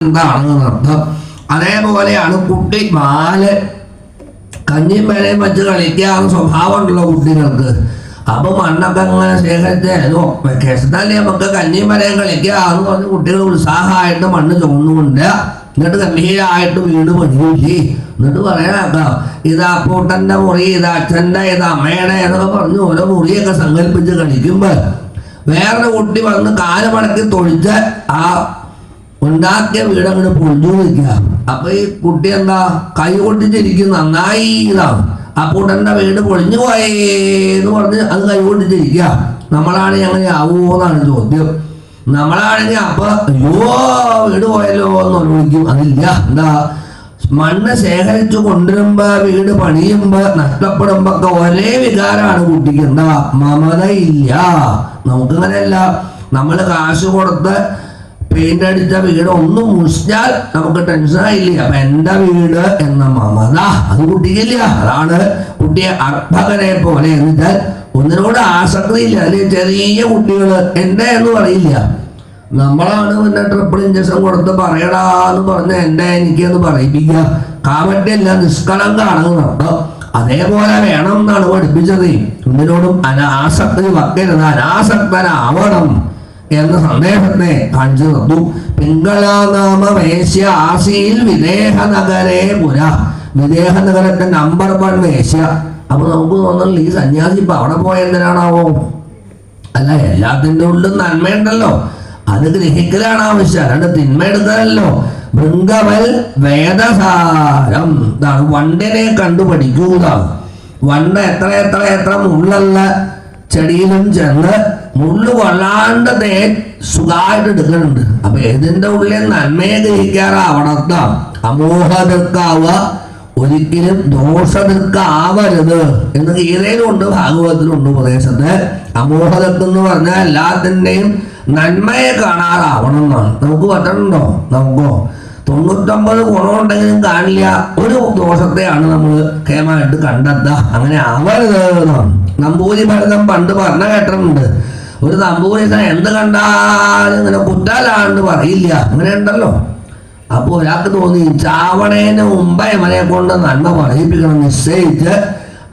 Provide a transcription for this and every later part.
എന്താണെന്ന് അർത്ഥം അതേപോലെയാണ് കുട്ടി പാൽ കഞ്ഞിയും പേരയും വെച്ച് കളിക്കാവുന്ന സ്വഭാവമുള്ള കുട്ടികൾക്ക്. അപ്പൊ മണ്ണൊക്കെ അങ്ങനെ ശേഖരിച്ച് വെക്കേഷനല്ലേ നമുക്ക് കഞ്ഞിയും പേരയും കളിക്കാന്ന് പറഞ്ഞ് കുട്ടികൾ ഉത്സാഹമായിട്ട് മണ്ണ് ചുമന്നുകൊണ്ട് എന്നിട്ട് ഗംഭീരമായിട്ട് വീട് പണിയൂച്ചി എന്നിട്ട് പറയാനാക്കാം ഇത് അപ്പൂട്ടന്റെ മുറി ഇത് അച്ഛന്റെ ഇത് അമ്മയുടെ എന്നൊക്കെ പറഞ്ഞ് ഓരോ മുറിയൊക്കെ സങ്കല്പിച്ച് കളിക്കുമ്പോൾ വേറൊരു കുട്ടി വന്ന് കാൽ മടക്കി തൊഴിച്ച് ആ ഉണ്ടാക്കിയ വീട് അങ്ങോട്ട് പൊളിഞ്ഞു നിൽക്കുക. അപ്പൊ ഈ കുട്ടി എന്താ? കൈ കൊണ്ടിട്ടിരിക്കും നന്നായി ഇതാവും ആ അപ്പൂട്ടന്റെ വീട് പൊളിഞ്ഞു പോയേ എന്ന് പറഞ്ഞ് അത് കൈ കൊണ്ടിട്ടിരിക്കുക നമ്മളാണെങ്കിൽ അങ്ങനെ ആവുമോന്നാണ് ചോദ്യം. നമ്മളാണെങ്കിൽ അപ്പൊ അയ്യോ വീട് പോയല്ലോ എന്ന് വിളിക്കും അതില്ല. എന്താ? മണ്ണ് ശേഖരിച്ചു കൊണ്ടുവരുമ്പോ വീട് പണിയുമ്പോ നഷ്ടപ്പെടുമ്പോ ഒക്കെ ഒരേ വികാരമാണ് കുട്ടിക്ക്. എന്താ? മമതയില്ല. നമുക്കങ്ങനെയല്ല. നമ്മൾ കാശ് കൊടുത്ത് പെയിന്റ് അടിച്ച വീട് ഒന്നും മുഷിഞ്ഞാൽ നമുക്ക് ടെൻഷനായില്ല അപ്പൊ എന്റെ വീട്? എന്ന മമത അത് കുട്ടിക്കില്ല? അതാണ് കുട്ടിയെ അർഭകനെ പോലെ എന്നിട്ട് ഒന്നിനോട് ആസക്തിയില്ല അല്ലെ? ചെറിയ കുട്ടികൾ എന്റെ എന്ന് പറയില്ല. നമ്മളാണ് പിന്നെ ട്രിപ്പിൾ ഇഞ്ചക്ഷൻ കൊടുത്ത് പറയടാ എന്ന് പറഞ്ഞ് എന്റെ എനിക്ക് എന്ന് പറയിപ്പിക്കുക. കാമറ്റല്ല നിഷ്കളങ്കാണെന്ന് അർത്ഥം അതേപോലെ വേണം എന്നാണ് പഠിപ്പിച്ചത്. ഒന്നിനോടും അനാസക്തി വക്കരുത്. അനാസക്തനാവണം. എന്ന സന്ദേശത്തെ കാണിച്ചു തന്നു. പിങ്കളാനാമ വേശ്യ ആസിയിൽ വിദേഹ നഗരേ പുര. വിദേഹ നഗരത്തെ നമ്പർ വൺ വേശ്യ അപ്പൊ നമുക്ക് തോന്നുന്നില്ല ഈ സന്യാസി ഇപ്പൊ അവിടെ പോയ എന്തിനാണാവോ? അല്ല എല്ലാത്തിന്റെ ഉള്ളിൽ നന്മയുണ്ടല്ലോ. അത് ഗ്രഹിക്കലാണ് ആവശ്യം അല്ലാണ്ട് തിന്മ എടുത്തതല്ലോ ഭൃംഗവൽ വേദസാരം. ഇതാണ് വണ്ടിനെ കണ്ടു പഠിക്കൂതാണ് വണ്ട എത്ര എത്ര എത്ര ഉള്ളല്ല ചെടിയിലും ചെന്ന് മുള്ളു കൊള്ളാണ്ട് തേ സുഖമായിട്ട് എടുക്കുന്നുണ്ട്. അപ്പൊ ഏതിന്റെ ഉള്ളിൽ നന്മയെ ഗ്രഹിക്കാറാ അവിടത്തെ അമോഹതർക്കാവുക ഒരിക്കലും ദോഷതർക്കാവരുത് എന്ന് ഗീതയിലുണ്ട് ഭാഗവതത്തിലുണ്ട് പ്രദേശത്ത് അമോഹതത്വം എന്ന് പറഞ്ഞാൽ എല്ലാത്തിന്റെയും നന്മയെ കാണാറാവണം എന്നാണ് നമുക്ക് പറ്റണുണ്ടോ? നമുക്കോ? തൊണ്ണൂറ്റൊമ്പത് ഗുണമുണ്ടെങ്കിലും കാണില്ല. ഒരു ദോഷത്തെയാണ് നമ്മൾ കേമായിട്ട് കണ്ടെത്തുക. അങ്ങനെ ആവരുത് നമ്പൂതിരി ഭരതം പണ്ട് പറഞ്ഞ കേട്ടിട്ടുണ്ട്. ഒരു തമ്പൂരി എന്ത് കണ്ടാലും ഇങ്ങനെ കുറ്റാലാണ്ട് പറയില്ല. അങ്ങനെ ഉണ്ടല്ലോ. അപ്പൊ ഒരാൾക്ക് തോന്നി ചാവണേന് മുമ്പേ ഇവനെ കൊണ്ട് നന്മ പറയിപ്പിക്കണം നിശ്ചയിച്ച്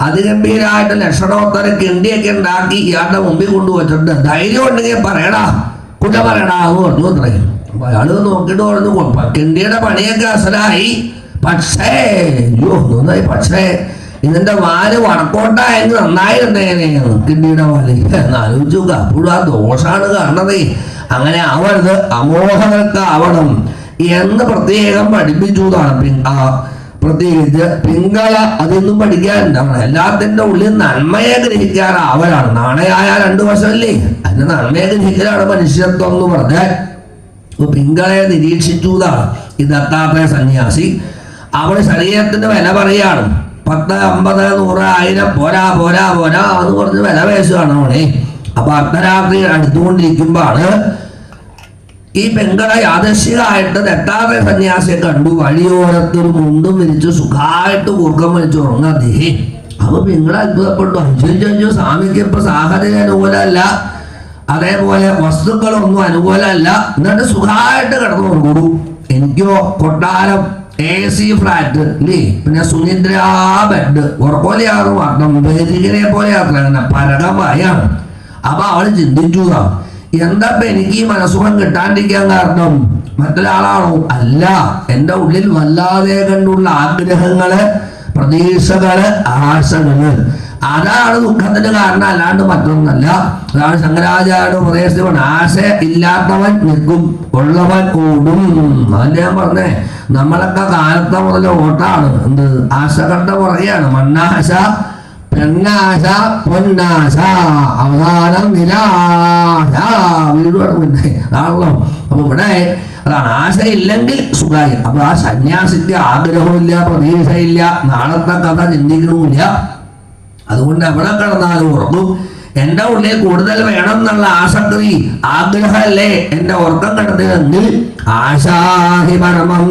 അതിഗംഭീരായിട്ട് ലക്ഷണോത്തര കിണ്ടിയൊക്കെ ഉണ്ടാക്കി ഇയാളുടെ മുമ്പിൽ കൊണ്ടുവച്ചിട്ട് ധൈര്യം ഉണ്ടെങ്കിൽ പറയടാ. കുറ്റ പറയടാ. എന്ന് പറഞ്ഞു അത്രയും. അപ്പൊ അയാൾ നോക്കിയിട്ട് പറഞ്ഞു "കൊ- കിണ്ടിയുടെ പണിയൊക്കെ അസലായി. പക്ഷേ അയ്യോ നന്നായി. പക്ഷേ ഇതിന്റെ വാൽ വടക്കോട്ടായെങ്കിൽ നന്നായിരുന്നേനെയാണ് കിണ്ടിയുടെ വാൽ. എന്നാലോചിച്ചു അപ്പോഴും ആ ദോഷാണ് കാണണതേ അങ്ങനെ ആവരുത് അമോഹങ്ങൾക്ക് ആവണം എന്ന് പ്രത്യേകം പഠിപ്പിച്ചു എന്നാണ്. ആ പ്രത്യേകിച്ച് പിങ്കള അതൊന്നും പഠിക്കാനുണ്ടാവണം എല്ലാത്തിന്റെ ഉള്ളിൽ നന്മയെ ഗ്രഹിക്കാറ് അവരാണ്. നാണയായ രണ്ടു വശമല്ലേ? അതിന് നന്മയെ ഗ്രഹിക്കലാണ് മനുഷ്യത്വം എന്ന് പറഞ്ഞാൽ പിങ്കളയെ പിങ്കളെ നിരീക്ഷിച്ചു എന്നാണ്. ഈ ദത്താത്രേയ സന്യാസി. അവൾ ശരീരത്തിന് വില പറയാണ്. പത്ത് അമ്പത് നൂറ് ആയിരം പോരാ പോരാ പോരാ എന്ന് പറഞ്ഞ് വില പേശുകയാണ് അവിടെ അപ്പൊ അർദ്ധരാത്രി അടുത്തുകൊണ്ടിരിക്കുമ്പോഴാണ് ഈ പെങ്കള യാദശികമായിട്ട് തെറ്റാതെ സന്യാസിയെ കണ്ടു. വഴിയോരത്തൊരു മുണ്ടും വിരിച്ചു സുഖമായിട്ട് കൂർക്കം വലിച്ചു ഉറങ്ങാ ദേഹി. അപ്പൊ പെങ്കട അത്ഭുതപ്പെട്ടു. അഞ്ചു സ്വാമിക്ക് ഇപ്പൊ സാഹചര്യം അനുകൂലമല്ല. അതേപോലെ വസ്തുക്കളൊന്നും അനുകൂലമല്ല. എന്നിട്ട് സുഖമായിട്ട് കിടന്നു ഉറങ്ങൂ എനിക്കോ കൊട്ടാരം എ സി ഫ്ലാറ്റ് ഇല്ലേ പിന്നെ സുനിദ്രാ ബെഡ് ഉറപ്പോലെയാണ് വർണം ബഹിരികനെ പോലെ അങ്ങനെ പരകമായാണ് അപ്പൊ അവൾ ചിന്തിച്ചു ഇതാ, എന്താ എനിക്ക് ഈ മനസ്സുഖം കിട്ടാണ്ടിരിക്കാൻ കാരണം? മറ്റൊരാളാണോ? അല്ല. എന്റെ ഉള്ളിൽ വല്ലാതെ കണ്ടുള്ള ആഗ്രഹങ്ങൾ പ്രതീക്ഷകൾ ആശകൾ. അതാണ് ദുഃഖത്തിന്റെ കാരണം അല്ലാണ്ട് മറ്റൊന്നല്ല അതാണ് ശങ്കരാചാര്യ ഉപദേശിച്ചവൻ ആശ ഇല്ലാത്തവൻ നിൽക്കും ഉള്ളവൻ ഓടും. അതല്ലേ ഞാൻ പറഞ്ഞേ? നമ്മളൊക്കെ കാലത്തെ മുതൽ ഓട്ടാണ്. എന്ത്? ആശകളുടെ പുറകെയാണ്. മണ്ണാശ പെണ്ണാശ പൊന്നാശ അവസാനം നിരാശ. വീടുമാണ് പിന്നെ. അതാണല്ലോ. അപ്പൊ ഇവിടെ അതാണ്. ആശ ഇല്ലെങ്കിൽ സുഖമായി. അപ്പൊ ആ സന്യാസിക്ക് ആഗ്രഹമില്ല പ്രതീക്ഷയില്ല നാളത്തെ കഥ ചിന്തിക്കണമില്ല. അതുകൊണ്ട് എവിടെ കിടന്നാലും ഉറങ്ങും. എന്റെ ഉള്ളിൽ കൂടുതൽ വേണം എന്നുള്ള ആസക്തി ആഗ്രഹമല്ലേ? എന്റെ ഉറക്കം കിടന്നതെങ്കിൽ ആശാഹി പരമം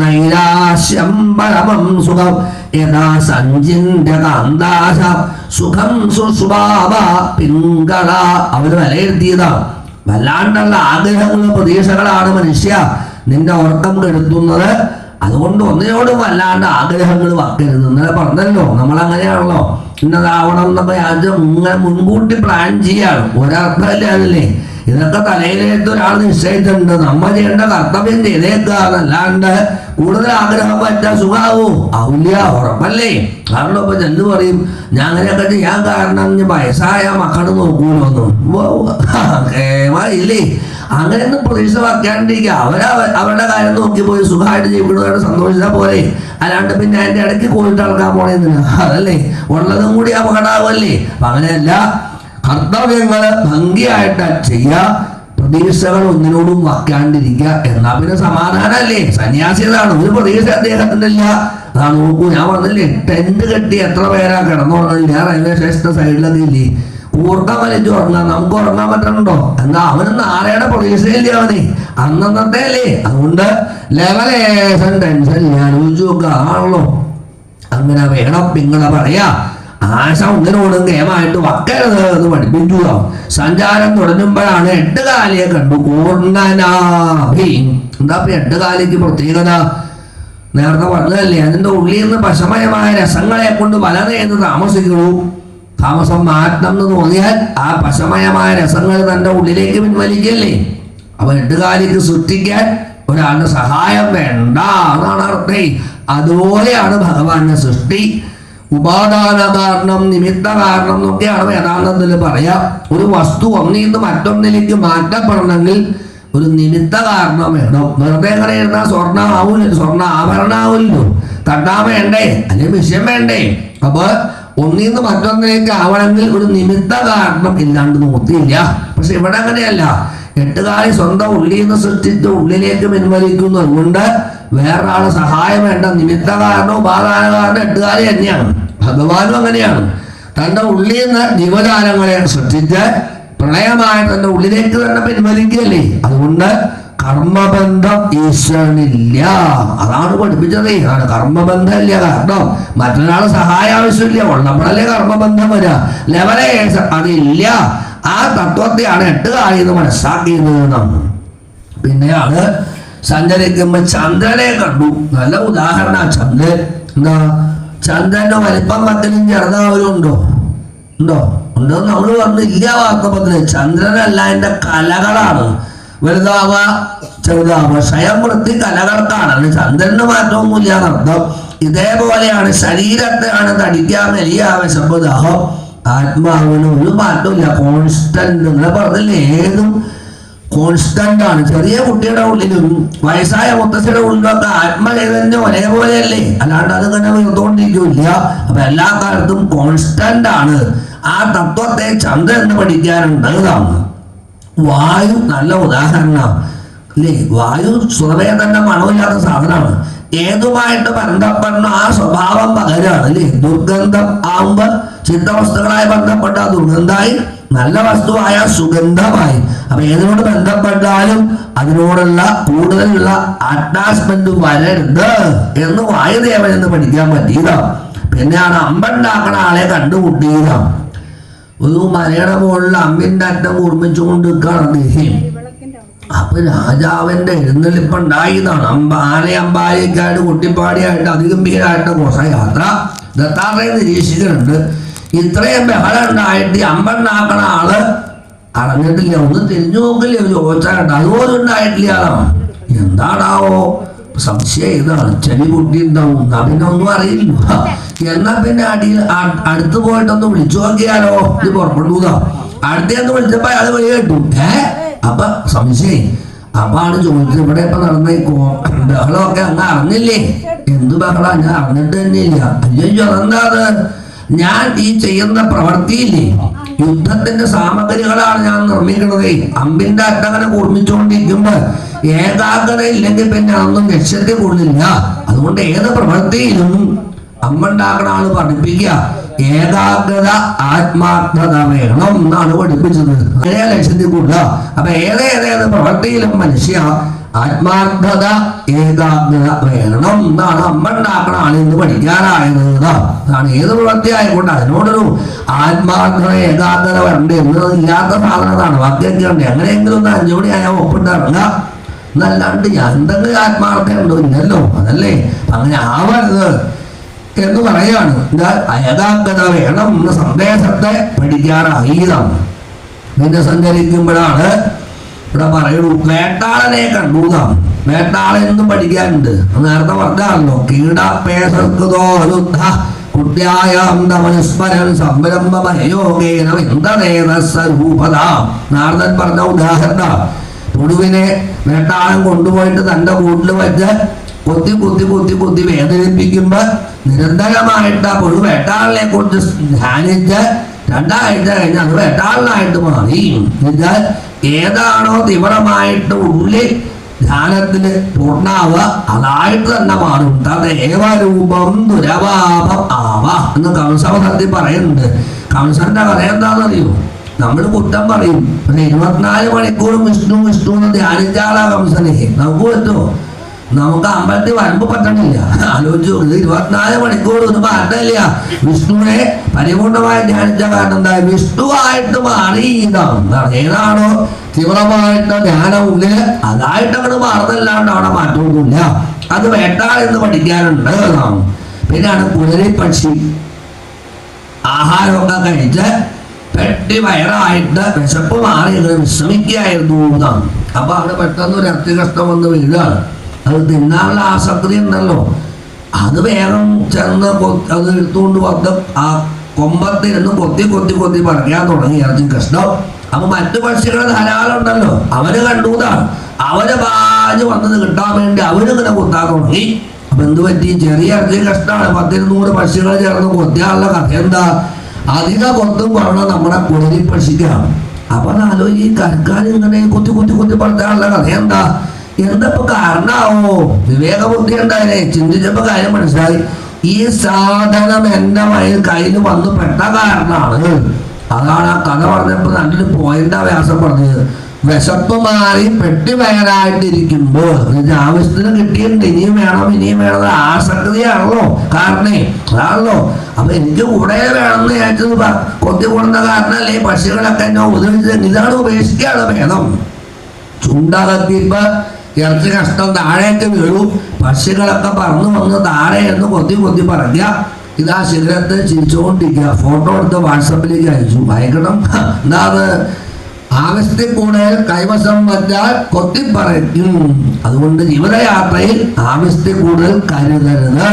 നൈരാശ്യം പരമം സുഖം യഥാ സഞ്ചിന്റെ കാന്താശ സുഖം സുസ്വാവ പിങ്കള അവർ വിലയിരുത്തിയതാണ് വല്ലാണ്ടുള്ള ആഗ്രഹങ്ങളും പ്രതീക്ഷകളാണ് മനുഷ്യ. നിന്റെ ഉറക്കം കെടുത്തുന്നത് അതുകൊണ്ട് ഒന്നിനോടും വല്ലാണ്ട് ആഗ്രഹങ്ങൾ വക്കരുത്. ഇന്നലെ പറഞ്ഞല്ലോ നമ്മൾ അങ്ങനെയാണല്ലോ ഇന്നതാവണം എന്നൊക്കെ അത് ഇങ്ങനെ മുൻകൂട്ടി പ്ലാൻ ചെയ്യാണ്. ഒരർത്ഥമല്ലേ അതില്ലേ ഇതൊക്കെ തലയിലേത്ത് ഒരാൾ നിശ്ചയിച്ചിട്ടുണ്ട്. നമ്മ ചെയ്യേണ്ട കർത്തവ്യം ചെയ്തേക്കുക എന്നല്ലാണ്ട് കൂടുതൽ ആഗ്രഹം പറ്റാൻ സുഖാവൂ. ആവില്ല ഉറപ്പല്ലേ? കാരണം ഇപ്പൊ ചെന്ന് പറയും ഞാൻ അങ്ങനെയൊക്കെ ചെയ്യാൻ കാരണം വയസ്സായ മക്കൾ നോക്കൂലോന്നും. ഇല്ലേ? അങ്ങനെയൊന്നും പ്രതീക്ഷ വയ്ക്കാണ്ടിരിക്കുക അവരാ അവരുടെ കാര്യം നോക്കി പോയി സുഖമായിട്ട് ജീവിക്കുന്നവരുടെ സന്തോഷിച്ച പോലെ അല്ലാണ്ട് പിന്നെ അതിന്റെ ഇടയ്ക്ക് കോഴിട്ട് ഇറങ്ങാൻ പോണേന്ന് അതല്ലേ? ഉള്ളതും കൂടി അപകടമാവല്ലേ അപ്പൊ അങ്ങനെയല്ല. കർത്തവ്യങ്ങൾ ഭംഗിയായിട്ട് ചെയ്യുക. പ്രതീക്ഷകൾ ഒന്നിനോടും വയ്ക്കാണ്ടിരിക്കുക എന്നാ പിന്നെ സമാധാനമല്ലേ? സന്യാസികളാണ്. ഒരു പ്രതീക്ഷ അദ്ദേഹത്തിന്റെ ഇല്ല അതാ നോക്കൂ. ഞാൻ പറഞ്ഞില്ലേ ടെന്റ് കെട്ടി എത്ര പേരാ കിടന്നു ഞാൻ റെയിൽവേ സ്റ്റേഷന്റെ സൈഡിലൊക്കെ ഇല്ലേ? കൂർക്കം വലിച്ചു ഉറങ്ങാം. നമുക്ക് ഉറങ്ങാൻ പറ്റണുണ്ടോ? എന്നാ അവന് നാളെയുടെ പ്രതീക്ഷയില്ല അവന്. അന്നന്നത്തെ അതുകൊണ്ട് ലെവലേശം ടെൻഷൻ ഞാൻ നോക്കുക ആണല്ലോ. അങ്ങനെ വേണം നിങ്ങളെ പറയാ. ആശ ഒന്നിനോടും ഗെയിമായിട്ട് വക്കരുത് എന്ന് പഠിപ്പിച്ചു. സഞ്ചാരം തുടങ്ങുമ്പോഴാണ് എട്ടുകാലിയെ കണ്ടു. കൂർണനാഭി എന്താ എട്ട് കാലിക്ക് പ്രത്യേകത? നേരത്തെ പറഞ്ഞതല്ലേ അതിന്റെ ഉള്ളിൽ നിന്ന് പശമയമായ രസങ്ങളെ കൊണ്ട് വലതേന്ന് താമസിക്കുന്നു. താമസം മാറ്റണം എന്ന് തോന്നിയാൽ ആ പശമയമായ രസങ്ങൾ തന്റെ ഉള്ളിലേക്ക് പിൻവലിക്കല്ലേ? അപ്പൊ എട്ടുകാലിക്ക് സൃഷ്ടിക്കാൻ ഒരാളുടെ സഹായം വേണ്ട എന്നാണ് അർത്ഥം. അതുപോലെയാണ് ഭഗവാന്റെ സൃഷ്ടി. ഉപാദാന കാരണം നിമിത്ത കാരണം എന്നൊക്കെയാണ് വേദാന്തത്തിൽ പറയാ. ഒരു വസ്തു ഒന്നിൽ നിന്ന് മറ്റൊന്നിലേക്ക് മാറ്റപ്പെടണമെങ്കിൽ ഒരു നിമിത്ത കാരണം വേണം. വെറുതെ എങ്ങനെ ഇരുന്നാൽ സ്വർണ ആവൂല സ്വർണ ആഭരണാവില്ലോ തട്ടാൻ വേണ്ടേ? അല്ലെങ്കിൽ വിഷയം വേണ്ടേ? അപ്പൊ ഒന്നിൽ നിന്ന് മറ്റൊന്നിലേക്ക് ആവണമെങ്കിൽ ഒരു നിമിത്ത കാരണം ഇല്ലാണ്ട് നോക്കിയില്ല. പക്ഷെ ഇവിടെ അങ്ങനെയല്ല. എട്ടുകാലി സ്വന്തം ഉള്ളിൽ നിന്ന് സൃഷ്ടിച്ച് ഉള്ളിലേക്ക് പിൻവലിക്കുന്നു. അതുകൊണ്ട് വേറൊരാളെ സഹായം വേണ്ട. നിമിത്ത കാരണം ഉപാദാന കാരണം എട്ടുകാലി തന്നെയാണ്. ഭഗവാനും അങ്ങനെയാണ്. തന്റെ ഉള്ളിൽ നിന്ന് ജീവജാലങ്ങളെ സൃഷ്ടിച്ച് പ്രളയമായ തന്റെ ഉള്ളിലേക്ക് തന്നെ പിൻവലിക്കുകയല്ലേ? അതുകൊണ്ട് കർമ്മബന്ധം ഈശ്വരനില്ല. അതാണ് പഠിപ്പിച്ചത്. ആണ് കർമ്മബന്ധമില്ല കാരണം. മറ്റൊരാളെ സഹായം ആവശ്യമില്ല. ഉള്ളപ്പോഴല്ലേ കർമ്മബന്ധം വരിക? ലെവലേ അതില്ല. ആ തത്വത്തെയാണ് എട്ട് കാര്യം മനസ്സിലാക്കിയത് പിന്നെ പിന്നെയാണ് സഞ്ചരിക്കുമ്പോ ചന്ദ്രനെ കണ്ടു. നല്ല ഉദാഹരണ. ചന്ദ്രൻ എന്താ? ചന്ദ്രന്റെ വലിപ്പം പത്തിനും ചെറുതാവലും ഉണ്ടോ? ഉണ്ടോ നമ്മൾ പറഞ്ഞു ഇല്ല വാസ്തവത്തിൽ ചന്ദ്രനല്ല എന്റെ കലകളാണ്. വലുതാവ ചെറുതാവ. ക്ഷയം വൃത്തി കലകൾക്കാണ്. ചന്ദ്രന് മാറ്റമൊന്നുമില്ല എന്നർത്ഥം ഇതേപോലെയാണ് ശരീരത്തെയാണ് തടിക്കാൻ വലിയ ആവശ്യം. ആത്മാവിന് ഒരു മാറ്റമില്ല. കോൺസ്റ്റന്റ് നിങ്ങൾ പറഞ്ഞില്ലേ? ഏതും കോൺസ്റ്റന്റ് ആണ്. ചെറിയ കുട്ടിയുടെ ഉള്ളിലും വയസ്സായ മുത്തശ്ശിയുടെ ഉള്ളിലൊക്കെ ആത്മചൈതന്യം ഒരേപോലെയല്ലേ? അല്ലാണ്ട് തന്നെ വീർത്തോണ്ടിരിക്കില്ല അപ്പൊ എല്ലാ കാലത്തും കോൺസ്റ്റന്റ് ആണ്. ആ തത്വത്തെ ചന്ദ്രൻ എന്ന് പഠിക്കാനുണ്ടതാണ് വായു നല്ല ഉദാഹരണമാണ്. അല്ലേ? വായു സ്വതവേ തന്നെ മണമില്ലാത്ത സാധനമാണ്. ഏതുമായിട്ട് ബന്ധപ്പെടുന്ന ആ സ്വഭാവം പകരാണ്. അല്ലേ? ദുർഗന്ധം ആവുമ്പോ ചിത്തവസ്തുക്കളായി ബന്ധപ്പെട്ട ദുർഗന്ധമായി നല്ല വസ്തുവായ സുഗന്ധമായി. അപ്പൊ ഏതിനോട് ബന്ധപ്പെട്ടാലും അതിനോടുള്ള കൂടുതലുള്ള അറ്റാച്ച്മെന്റ് വരരുത് എന്ന് വായുദേവൻ എന്ന് പഠിക്കാൻ പറ്റിയതാ. പിന്നെയാണ് അമ്പുണ്ടാക്കണ ആളെ കണ്ടുകൂട്ടിയതാ ഒരു മലയുടെ മുകളിൽ അമ്മിന്റെ അറ്റം ഓർമ്മിച്ചുകൊണ്ട് നിൽക്കുകയാണ് അദ്ദേഹം. അപ്പൊ രാജാവിന്റെ എഴുന്നള്ളിപ്പ് ഉണ്ടായതാണ് അമ്പ ആന അമ്പാലിക്കായിട്ട് കുട്ടിപ്പാടിയായിട്ട് അതിഗംഭീരമായിട്ട് ഘോഷയാത്ര. ദത്താത്രയെ നിരീക്ഷിക്കുന്നുണ്ട് ഇത്രയും ബഹളം ഉണ്ടായിട്ട് അമ്പണ്ണാക്കണ ആൾ അറിഞ്ഞിട്ടില്ല. ഒന്ന് തിരിഞ്ഞു നോക്കില്ല ചോദിച്ചാലുണ്ട് അതുപോലും ഉണ്ടായിട്ടില്ല എന്താണാവോ? സംശയം ഇതാണ് ചെടി പൊട്ടിണ്ടാവും എന്നാ പിന്നെ ഒന്നും അറിയില്ല. എന്നാ പിന്നെ അടിയിൽ അടുത്ത് പോയിട്ടൊന്ന് വിളിച്ചു നോക്കിയാലോ? ഇത് പുറപ്പെടുക അടുത്തേന്ന് വിളിച്ചപ്പോ അയാൾ വഴി കേട്ടു. ഏ? അപ്പൊ സംശയം. അപ്പൊ ആണ് ചോദിച്ചത് ഇവിടെ ഇപ്പൊ നടന്ന ഈ കോ- ബഹളമൊക്കെ അങ്ങ് അറിഞ്ഞില്ലേ? എന്ത് ബഹളാ? ഞാൻ അറിഞ്ഞിട്ട് തന്നെ ഇല്ല അയ്യോ അതെന്താ അത്? ഞാൻ ഈ ചെയ്യുന്ന പ്രവൃത്തിയില്ലേ യുദ്ധത്തിന്റെ സാമഗ്രികളാണ് ഞാൻ നിർമ്മിക്കുന്നത്. അമ്പിന്റെ അറ്റങ്ങനെ കൂർമ്മിച്ചുകൊണ്ടിരിക്കുമ്പോ ഏകാഗ്രത ഇല്ലെങ്കിൽ പിന്നെ അതൊന്നും ലക്ഷ്യത്തിൽ കൊള്ളില്ല അതുകൊണ്ട് ഏത് പ്രവൃത്തിയിലും ആൾ പഠിപ്പിക്കുക. ഏകാഗ്രത ആത്മാർത്ഥത വേണം എന്നാണ് പഠിപ്പിച്ചത്. ലക്ഷ്യത്തിൽ കൂടുക. അപ്പൊ ഏതേതേത് പ്രവൃത്തിയിലും മനുഷ്യ ആത്മാർത്ഥത ഏകാഗ്രത വേണം എന്നാണ് അമ്മ ഉണ്ടാക്കണ ഇന്ന് പഠിക്കാനായത്. അതാണ് ഏത് പ്രവൃത്തി ആയിക്കോട്ടെ അതിനോടൊരു ആത്മാർത്ഥത ഏകാഗ്രത വരണ്ടേ എന്നത് ഇല്ലാത്ത സാധനതാണ് ഉണ്ട് എങ്ങനെയെങ്കിലും ഒന്ന് അഞ്ചു മണി ആയാൽ ഒപ്പിട്ടിറങ്ങുക എന്നല്ലാണ്ട് എന്തെങ്കിലും ആത്മാർത്ഥത ഉണ്ടോ ഇല്ലല്ലോ. അതല്ലേ? അങ്ങനെ ആവരുത് എന്ന് പറയാണ് ഏകാഗ്രത വേണം എന്ന സന്ദേശത്തെ പഠിക്കാറായതാണ് പിന്നെ സഞ്ചരിക്കുമ്പോഴാണ് ഇവിടെ പറയുള്ളൂ വേട്ടാളനെ കണ്ടുതാം വേട്ടാളെന്നും പഠിക്കാനുണ്ട്. നേരത്തെ പറഞ്ഞാണല്ലോ കീടപേസർക്കതോ രുദ്ധ കുട്ട്യായാന്തമനുസ്മരൻ സംരംഭമയോഗേന വിന്ദനേതസ്വരൂപത നാരദൻ പറഞ്ഞ ഉദാഹരണം പുഴുവിനെ വേട്ടാളൻ കൊണ്ടുപോയിട്ട് തന്റെ കൂട്ടിൽ വെച്ച് കൊത്തി കൊത്തി കൊത്തി കൊത്തി വേദനിപ്പിക്കുമ്പോ നിരന്തരമായിട്ട് ആ പുഴു വേട്ടാളിനെ കുറിച്ച് ധ്യാനിച്ച് രണ്ടാഴ്ച കഴിഞ്ഞ് അത് വേട്ടാളിനായിട്ട് മാറി. ഏതാണോ തീവ്രമായിട്ട് ഉള്ളിൽ ധ്യാനത്തിന് പൂർണാവ അതായിട്ട് തന്നെ മാറും. തദേവരൂപം ദുരവാപം ആവ എന്ന് കംസവസത്തിൽ പറയുന്നുണ്ട്. കംസന്റെ കഥ എന്താണെന്നറിയോ? നമ്മൾ കുറ്റം പറയും. പക്ഷെ ഇരുപത്തിനാല് മണിക്കൂറും വിഷ്ണു വിഷ്ണു എന്ന് ധ്യാനിച്ചാലാ കംസനെ നമുക്ക് പറ്റുമോ? നമുക്ക് അമ്പലത്തിൽ വരമ്പ് പറ്റണില്ല. ആലോചിച്ചു ഇരുപത്തിനാല് മണിക്കൂർ ഒരു മാറ്റമില്ല വിഷ്ണുവിനെ പരിപൂർണമായി ധ്യാനിച്ച കാരണം എന്താ? വിഷ്ണുവായിട്ട് മാറി. ഇതാണ് ഏതാണോ തീവ്രമായിട്ട് ധ്യാനം ഉള്ളിൽ അതായിട്ട് അങ്ങോട്ട് മാറുന്നല്ലാണ്ട് അവിടെ മാറ്റമൊന്നുമില്ല. അത് വേട്ടാളെന്ന് പഠിക്കാനുണ്ട്. പിന്നാണ് കുതിരി പക്ഷി. ആഹാരമൊക്കെ കഴിച്ച് പെട്ടി വയറായിട്ട് വിശപ്പ് മാറി വിശ്രമിക്കുകയായിരുന്നു എന്നാണ്. അപ്പൊ അവിടെ പെട്ടെന്ന് ഒരു അത്യകഷ്ടം വന്ന് വീഴാണ്. അത് തിന്നാനുള്ള ആസക്തി ഉണ്ടല്ലോ. അത് വേഗം ചെന്ന് അത് എടുത്തുകൊണ്ട് വന്ന് ആ കൊമ്പത്തിരുന്ന് കൊത്തി കൊത്തി കൊത്തി പറയാൻ തുടങ്ങി. അർജുൻ കൃഷ്ണ അപ്പൊ മറ്റു പക്ഷികൾ ധാരാളം ഉണ്ടല്ലോ. അവർ കണ്ടുതാണ് അവർ പാഞ്ഞ് വന്നത് കിട്ടാൻ വേണ്ടി അവരിങ്ങനെ കുത്താൻ തുടങ്ങി. അപ്പൊ എന്ത് പറ്റി? ചെറിയ അർജുൻ കൃഷ്ണാണ്. പത്തിരുന്നൂറ് പക്ഷികൾ ചേർന്ന് കൊത്തിയാനുള്ള കഥ എന്താ? അധിക കൊത്തും കുറഞ്ഞ നമ്മുടെ കുളിരി പക്ഷിക്കാണ് അപ്പൊ ആലോചിച്ച് ഈ കർക്കാൻ ഇങ്ങനെ കുത്തി കുത്തി കുത്തി പറഞ്ഞാലുള്ള കഥ എന്താ? എന്താ ഇപ്പൊ കാരണാവോ? വിവേകബുദ്ധി ഉണ്ടായില്ലേ? ചിന്തിച്ചപ്പോ കാര്യം മനസ്സിലായി. ഈ സാധനം എന്റെ മയിൽ കയ്യിൽ വന്നു പെട്ട കാരണാണ്. അതാണ് ആ കഥ പറഞ്ഞപ്പോ നല്ലൊരു പോയിന്റാ വ്യാസം പറഞ്ഞത്. വിശപ്പ് മാറി പെട്ടി വയറായിട്ടിരിക്കുമ്പോൾ എന്നുവെച്ചാൽ ആവശ്യത്തിന് കിട്ടിയിട്ടുണ്ട് ഇനിയും വേണം ഇനിയും വേണം എന്ന ആസക്തിയാണല്ലോ കാരണേ അതാണല്ലോ. അപ്പൊ എനിക്ക് കൂടെ വേണമെന്ന് വിചാരിച്ചത് ചോദിച്ചത് കൊത്തി കൊടുന്ന അല്ലെ പക്ഷികളൊക്കെ എന്നെ ഉപദ്രവിച്ചത്. ഇതാണ് ഉപേക്ഷിക്കാണ് വേണം ചുണ്ടകത്തിപ്പോ ഇറച്ചി കഷ്ടം താഴേക്ക് വീഴും. പക്ഷികളൊക്കെ പറന്നു വന്ന് താഴെ എന്ന് കൊത്തി കൊത്തി പറഞ്ഞ ഇതാ ശിഖരത്ത് ചിരിച്ചുകൊണ്ടിരിക്കുക. ഫോട്ടോ എടുത്ത് വാട്സപ്പിലേക്ക് അയച്ചു. അയക്കണം എന്താ ആവശ്യത്തിൽ കൂടുതൽ കൈവശം വച്ചാൽ കൊത്തിപ്പറയ്ക്കും അതുകൊണ്ട് ജീവിതയാത്രയിൽ ആവശ്യത്തിൽ കൂടുതൽ കരുതരുത്.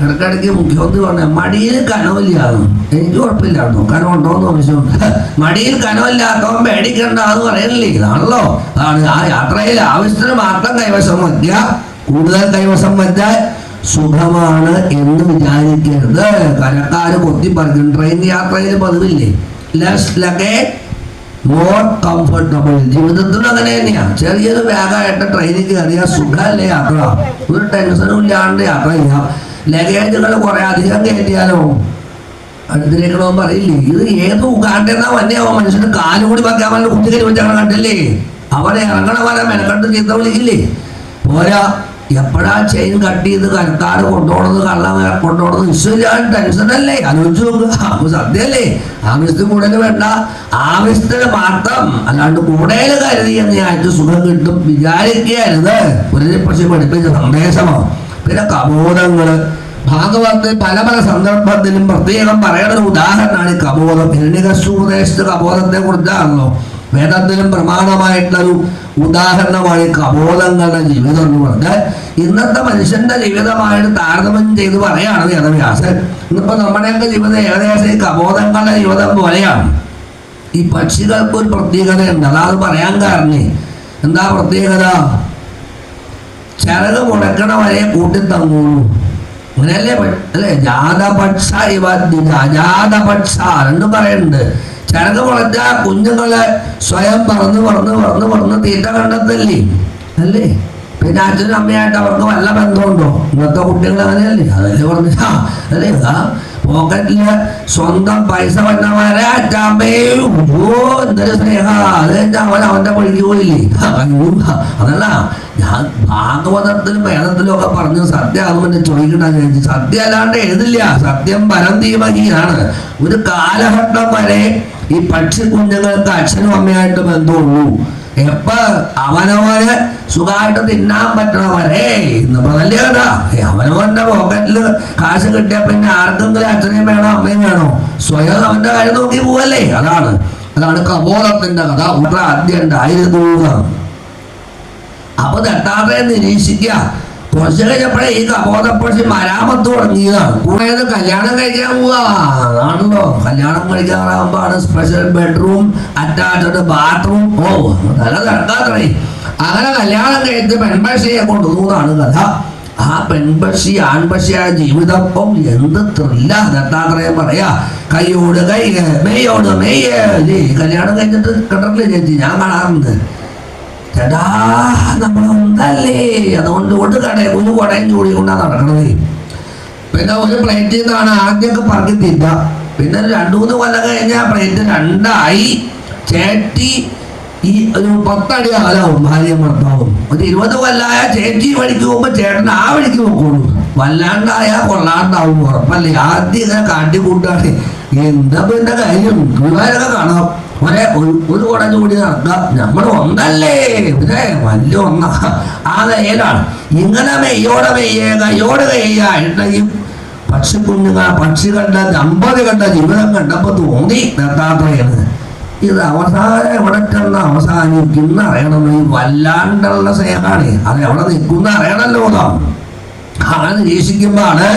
ഇടയ്ക്കിടയ്ക്ക് മുഖ്യമന്ത്രി പറഞ്ഞ മടിയിൽ കനവില്ലാതെ എനിക്ക് കുഴപ്പമില്ലായിരുന്നു. കനവുണ്ടോന്ന് ചോദിച്ചു. മടിയിൽ കനവില്ലാത്തവൻ പേടിക്കണ്ട എന്ന് പറയണില്ലേ ഇതാണല്ലോ. അതാണ് ആ യാത്രയിൽ ആവശ്യത്തിന് മാത്രം കൈവശം വയ്ക്കുക. കൂടുതൽ കൈവശം വെച്ചാൽ സുഖമാണ് എന്ന് വിചാരിക്കരുത്. കരക്കാര് കൊത്തി പറഞ്ഞു ട്രെയിൻ യാത്രയിൽ പതിവില്ലേ? ലെസ് ലഗേജ് മോർ കംഫർട്ടബിൾ ജീവിതത്തിലും അങ്ങനെ തന്നെയാ. ചെറിയൊരു ബാഗായിട്ട് ട്രെയിനിൽ കയറിയ സുഖമല്ലേ യാത്ര? ഒരു ടെൻഷനും ഇല്ലാണ്ട് യാത്ര ചെയ്യാം. ലഗേജുകൾ കുറെ അധികം കയറ്റിയാലോ അടുത്തിരിക്കണോ പറയില്ലേ ഇത് ഏത് ഉഗാണ്ടെന്നാ വന്നെയാവോ മനുഷ്യന് കാലുകൂടി വെക്കാൻ വേണ്ടി കുത്തിക്കരി വെച്ചാണ് കണ്ടില്ലേ? അവനെ ഇറങ്ങണ പോലെ മെനക്കെട്ട് ചീത്ത വിളിക്കില്ലേ? പോരാ. എപ്പോഴാ ചെയിൻ കട്ട് ചെയ്ത് കരുത്താട് കൊണ്ടുപോണത് കള്ള കൊണ്ടുപോണത് വിശ്വസിച്ചാൽ ടെൻഷനല്ലേ ആലോചിച്ച് നോക്കുക അപ്പൊ സത്യമല്ലേ ആവശ്യത്തിന് കൂടുതൽ വേണ്ട. ആവശ്യത്തിന് മാത്രം. അല്ലാണ്ട് കൂടുതൽ കരുതി എന്ന് ഞാൻ സുഖം കിട്ടും വിചാരിക്കരുത്. ഒരു പക്ഷെ പഠിപ്പിച്ച സന്ദേശമാണ് പിന്നെ കബോധങ്ങൾ. ഭാഗവത്തെ പല പല സന്ദർഭത്തിലും പ്രത്യേകം പറയുന്ന ഒരു ഉദാഹരണമാണ് ഈ കബോധം. ഹിരണ്യകശുപദേശത്ത് കബോധത്തെ കുറിച്ചാണല്ലോ. വേദത്തിലും പ്രമാണമായിട്ടുള്ളൊരു ഉദാഹരണമാണ് ഈ കബോധങ്ങളുടെ ജീവിതം എന്ന് പറഞ്ഞാൽ. ഇന്നത്തെ മനുഷ്യന്റെ ജീവിതമായിട്ട് താരതമ്യം ചെയ്ത് പറയാണ് വേദവ്യാസൻ ഇന്നിപ്പോ നമ്മുടെയൊക്കെ ജീവിതം ഏകദേശം ഈ കബോധങ്ങളുടെ ജീവിതം പോലെയാണ്. ഈ പക്ഷികൾക്ക് ഒരു പ്രത്യേകതയുണ്ട്. അതാണ് പറയാൻ കാരണേ. എന്താ പ്രത്യേകത? ചിറക് മുടക്കണ വരെ കൂട്ടി തങ്ങുള്ളൂ അങ്ങനെയല്ലേ അല്ലെ? ജാതപക്ഷ ഇവ അജാതപക്ഷ രണ്ടും പറയുന്നുണ്ട് ചിലത് മുളച്ച കുഞ്ഞുങ്ങളെ സ്വയം പറന്ന് പറന്ന് പറന്ന് പറന്ന് തീറ്റ കണ്ടെത്തല്ലേ? അല്ലേ? പിന്നെ അച്ഛനും അമ്മയായിട്ട് അവർക്ക് വല്ല ബന്ധമുണ്ടോ? ഇന്നത്തെ കുട്ടികൾ അങ്ങനെയല്ലേ? അതല്ലേ പറഞ്ഞ അല്ലേ? പോക്കറ്റിൽ സ്വന്തം പൈസ വന്നവരെ അച്ഛാമ്മയും എന്തൊരു സ്നേഹ. അത് അവൻ അവന്റെ വഴിക്ക് പോയില്ലേ? അതല്ല ഞാൻ ഭാഗവതത്തിലും വേദത്തിലും ഒക്കെ പറഞ്ഞു സത്യമാകുമെന്ന് ചോദിച്ചു സത്യം അല്ലാണ്ട് എഴുതില്ല. സത്യം പരം ദീപകീയാണ്. ഒരു കാലഘട്ടം വരെ ഈ പക്ഷി കുഞ്ഞുങ്ങൾക്ക് അച്ഛനും അമ്മയായിട്ട് ബന്ധമുള്ളൂ. എപ്പ അവനവന് സുഖമായിട്ട് തിന്നാൻ പറ്റണവരെ? ഇന്നിപ്പോ നല്ല കഥ. അവനവന്റെ പോക്കറ്റിൽ കാശ് കിട്ടിയ പിന്നെ ആർക്കെങ്കിലും അച്ഛനെയും വേണോ അമ്മയും വേണോ? സ്വയം അവന്റെ കാര്യം നോക്കി പോവല്ലേ? അതാണ്. അതാണ് കബോധത്തിന്റെ കഥ. ഉടനെ ആദ്യം ഉണ്ടായിരുന്നു അപ്പൊ തട്ടാതെ നിരീക്ഷിക്കുക കുറച്ച് കഴിഞ്ഞപ്പോഴേ ഈ കബോധപ്പക്ഷി മരാമത്ത് തുടങ്ങിയതാണ് കൂടെ കല്യാണം കഴിക്കാൻ പോവാ. അതാണല്ലോ. കല്യാണം കഴിക്കാറാകുമ്പോഴാണ് സ്പെഷ്യൽ ബെഡ്റൂം അറ്റാച്ച്ഡ് ബാത്റൂം ഓ നല്ല തട്ടാത്രേ അങ്ങനെ കല്യാണം കഴിച്ച് പെൺപക്ഷിയെ കൊണ്ടുവന്നതാണ് കഥ. ആ പെൺപക്ഷി ആൺപക്ഷിയായ ജീവിതം എന്ത് ത്രില്ല ദത്താത്രയം പറയാ. കൈയോട് കൈ മെയ്യോട് മെയ്യ് കല്യാണം കഴിഞ്ഞിട്ട് കിടറില്ല ചേച്ചി? ഞാൻ കാണാറുണ്ട്. ഉണ്ടല്ലേ അതുകൊണ്ട് ഒരു കടയും ഒന്ന് കുടയും ചൂടി കൊണ്ടാ നടക്കണത്. പിന്നെ ഒരു പ്ലേറ്റിൽ നിന്നാണ് ആദ്യമൊക്കെ പറക്കി തിന്ന. പിന്നെ രണ്ടു മൂന്ന് കൊല്ലം കഴിഞ്ഞാൽ പ്ലേറ്റ് രണ്ടായി. ചേട്ടി ഈ ഒരു പത്തടി അകലാവും ഭാര്യയും ഭർത്താവും. ഒരു ഇരുപത് കൊല്ലായ ചേച്ചി വഴിക്ക് പോകുമ്പോ ചേട്ടൻ ആ വഴിക്ക് പോകുള്ളൂ വല്ലാണ്ടായ കൊള്ളാണ്ടാവും ഉറപ്പല്ലേ? ആദ്യം ഇങ്ങനെ കാട്ടിക്കൂട്ടാണ്. എന്താ പിന്നെ കാര്യം? കാണാം. ഒരേ ഒരു കുടഞ്ഞു കൂടി നടക്കാം നമ്മൾ ഒന്നല്ലേ? പിന്നെ വലിയ ഒന്ന. ആ നിലയിലാണ് ഇങ്ങനെ മെയ്യോടെ മെയ്യേ കയ്യോടെ എണ്ണയും പക്ഷിക്കുഞ്ഞുങ്ങൾ പക്ഷി കണ്ട ദമ്പതി കണ്ട ജീവിതം കണ്ടപ്പോ തോന്നി ദത്താത്രയാണ് ഇത് അവസാനം എവിടെ ചെന്ന് അവസാനിക്കുന്ന അറിയണം ഈ വല്ലാണ്ടുള്ള സ്നേഹമാണ്. അത് എവിടെ നിൽക്കുന്ന അറിയണല്ലോ ഇതാ അങ്ങനെ നിരീക്ഷിക്കുമ്പോഴാണ്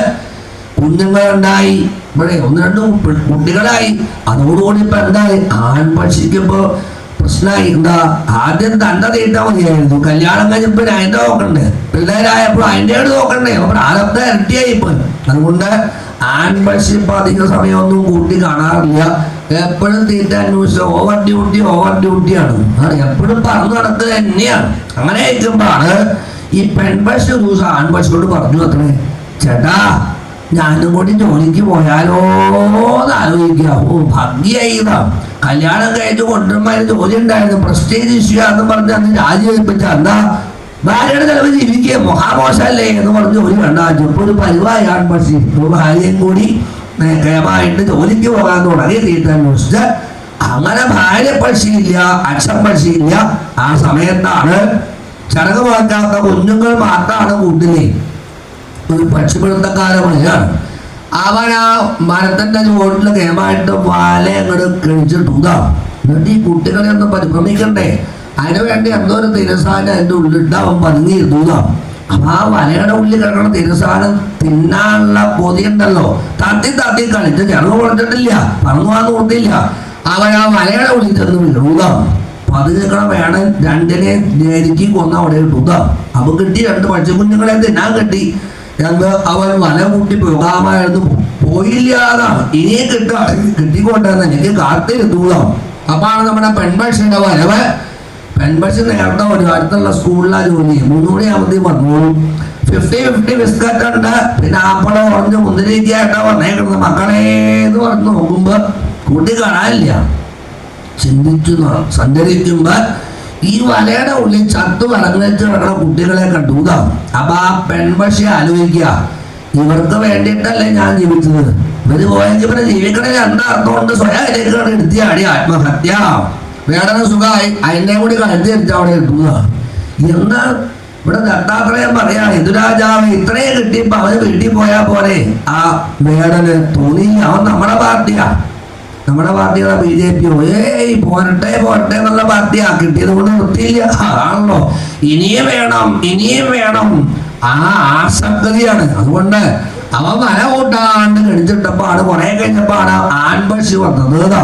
കുഞ്ഞുങ്ങളുണ്ടായി ഇവിടെ ഒന്ന് രണ്ടും കുട്ടികളായി. അതോടുകൂടി ഇപ്പൊ എന്തായി ആൺപക്ഷിക്കുമ്പോ പ്രശ്നമായി. എന്താ? ആദ്യം തന്റെ തീട്ടാ മതിയായിരുന്നു. കല്യാണം കഴിഞ്ഞപ്പോ അതിന്റെ നോക്കണ്ടേ? പിള്ളേരായപ്പോ അതിന്റെ ആയിട്ട് നോക്കണ്ടേ? അപ്പൊ പ്രാരബ്ധ ഇരട്ടിയായി ഇപ്പൊ അതുകൊണ്ട് ആൺപക്ഷി ഇപ്പൊ അധിക സമയമൊന്നും കൂട്ടി കാണാറില്ല. എപ്പോഴും തീറ്റ അന്വേഷിച്ച ഓവർ ഡ്യൂട്ടി ഓവർ ഡ്യൂട്ടിയാണ് എപ്പോഴും പറഞ്ഞു നടക്കുക തന്നെയാണ്. അങ്ങനെ ഇരിക്കുമ്പോഴാണ് ഈ പെൺപക്ഷി ദിവസം ആൺപക്ഷിയോട് പറഞ്ഞു അത്രേ. ചേട്ടാ ഞാനും കൂടി ജോലിക്ക് പോയാലോ എന്ന് ആലോചിക്കുക. ഓ ഭാഗ്യായി കല്യാണം കഴിഞ്ഞ് അതിന് ജോലി ഉണ്ടായിരുന്നു. പ്രസ്റ്റേജ് ഇഷ്യൂ ആണെന്ന് പറഞ്ഞ് അന്ന് രാജിവെപ്പിച്ച എന്താ ഭാര്യയുടെ ചിലവ് ജീവിക്കുക മഹാമോശമല്ലേ എന്ന് പറഞ്ഞ് ജോലി വേണ്ട. ഇപ്പൊ ഒരു പരിവായാണ് പക്ഷേ. ഭാര്യയും കൂടി കേമായിട്ട് ജോലിക്ക് പോകാൻ തുടങ്ങി. തീറ്റ അന്വേഷിച്ച് അങ്ങനെ ഭാര്യ പക്ഷിയില്ല അച്ഛൻ പക്ഷിയില്ല. ആ സമയത്താണ് ചടങ്ങ് മാറ്റാത്ത കുഞ്ഞുങ്ങൾ മാത്രമാണ് കൂട്ടിലേ. ഒരു പക്ഷിപിടുത്തക്കാരമാണ് അവൻ ആ മരത്തിന്റെ ചുവട്ടിൽ കേമായിട്ട് വാല അങ്ങോട്ട് കഴിച്ചിട്ടുണ്ടാവും എന്നിട്ട് ഈ കുട്ടികളെ ഒന്ന് പരിഭ്രമിക്കണ്ടേ? അതിനു വേണ്ടി എന്തോ ഒരു തിരസാന എന്റെ ഉള്ളിട്ട് അവൻ പതുങ്ങിയിരുന്നതാ അപ്പൊ ആ വലയുടെ ഉള്ളിൽ കിടക്കുന്ന തിരസാനം തിന്നാനുള്ള പൊതിയുണ്ടല്ലോ. തത്തി തത്തി കളിച്ച് ചെറുത് കൊടുത്തിട്ടില്ല. പറന്നു പോകാൻ കൊടുത്തില്ല. അവൻ ആ വലയുടെ ഉള്ളിൽ ചെന്ന് വീണൂതാ പതുക്കെ വേണം രണ്ടിനെ നേരിക്ക് കൊന്ന അവിടെ ഇട്ടുക അപ്പൊ കിട്ടി രണ്ട് പക്ഷിക്കുഞ്ഞുങ്ങളെ തിന്നാൻ കിട്ടി. എന്ന് അവൻ വല കൂട്ടി പോകാമായിരുന്നു പോയില്ലാതാണ് ഇനിയും കിട്ടാ കിട്ടിക്കൊണ്ടെന്ന് എനിക്ക് കാത്തിരുന്നൂടാം അപ്പാണ് നമ്മുടെ പെൺപക്ഷിയുടെ വരവ്. പെൺപക്ഷി നേരത്തെ ഒരു അടുത്തുള്ള സ്കൂളിലാണ് ജോലി. മൂന്ന് മണിയാകുമ്പോഴത്തേക്കും വന്നോളൂ ഫിഫ്റ്റി ഫിഫ്റ്റി ബിസ്ക്കറ്റ് ഉണ്ട്. പിന്നെ ആപ്പിൾ ഓറഞ്ച് മുന്തിരിക്കായിട്ടാ വന്നേക്കുന്നത് മക്കളെ എന്ന് പറഞ്ഞു നോക്കുമ്പോ കൂട്ടി കാണാനില്ല. ചിന്തിച്ചു നോ- സഞ്ചരിക്കുമ്പോ ഈ വലയുടെ ഉള്ളിൽ ചത്തു വലങ്ങച്ച് കിടക്കുന്ന കുട്ടികളെ കണ്ടുക അപ്പൊ ആ പെൺപക്ഷി ആലോചിക്കുക. ഇവർക്ക് വേണ്ടിയിട്ടല്ലേ ഞാൻ ജീവിച്ചത്? ഇവർ പോയെങ്കിൽ ഇവരെ ജീവിക്കണേ എന്താ അർത്ഥം കൊണ്ട് സ്വയം അതിലേക്കാണ് എടുത്തിയാടി ആത്മഹത്യ. വേദന സുഖമായി. അതിനെ കൂടി കഴുത്തി എടുത്ത് അവിടെ ഇട്ടുക എന്താ? ഇവിടെ ദത്താത്രയം പറയാ ഋതുരാജാവ് ഇത്രയും കിട്ടിയപ്പോ അവന് വീട്ടിൽ പോയാ പോലെ ആ വേടന് തോന്നി അവൻ നമ്മുടെ പാർട്ടിയാ. നമ്മുടെ പാർട്ടികളെ ബി ജെ പി ഏയ് പോരട്ടെ പോരട്ടെ എന്നുള്ള പാർട്ടിയാ കിട്ടിയത് കൊണ്ട് നിർത്തിയില്ല ആണല്ലോ ഇനിയും വേണം ഇനിയും വേണം. ആ ആസക്തിയാണ് അതുകൊണ്ട് അവൻ വല കൂട്ടാണ്ട് കഴിഞ്ഞിട്ടപ്പാണ് കുറെ കഴിഞ്ഞപ്പോ ആണ് ആൺപക്ഷി വന്നത് കേട്ടോ.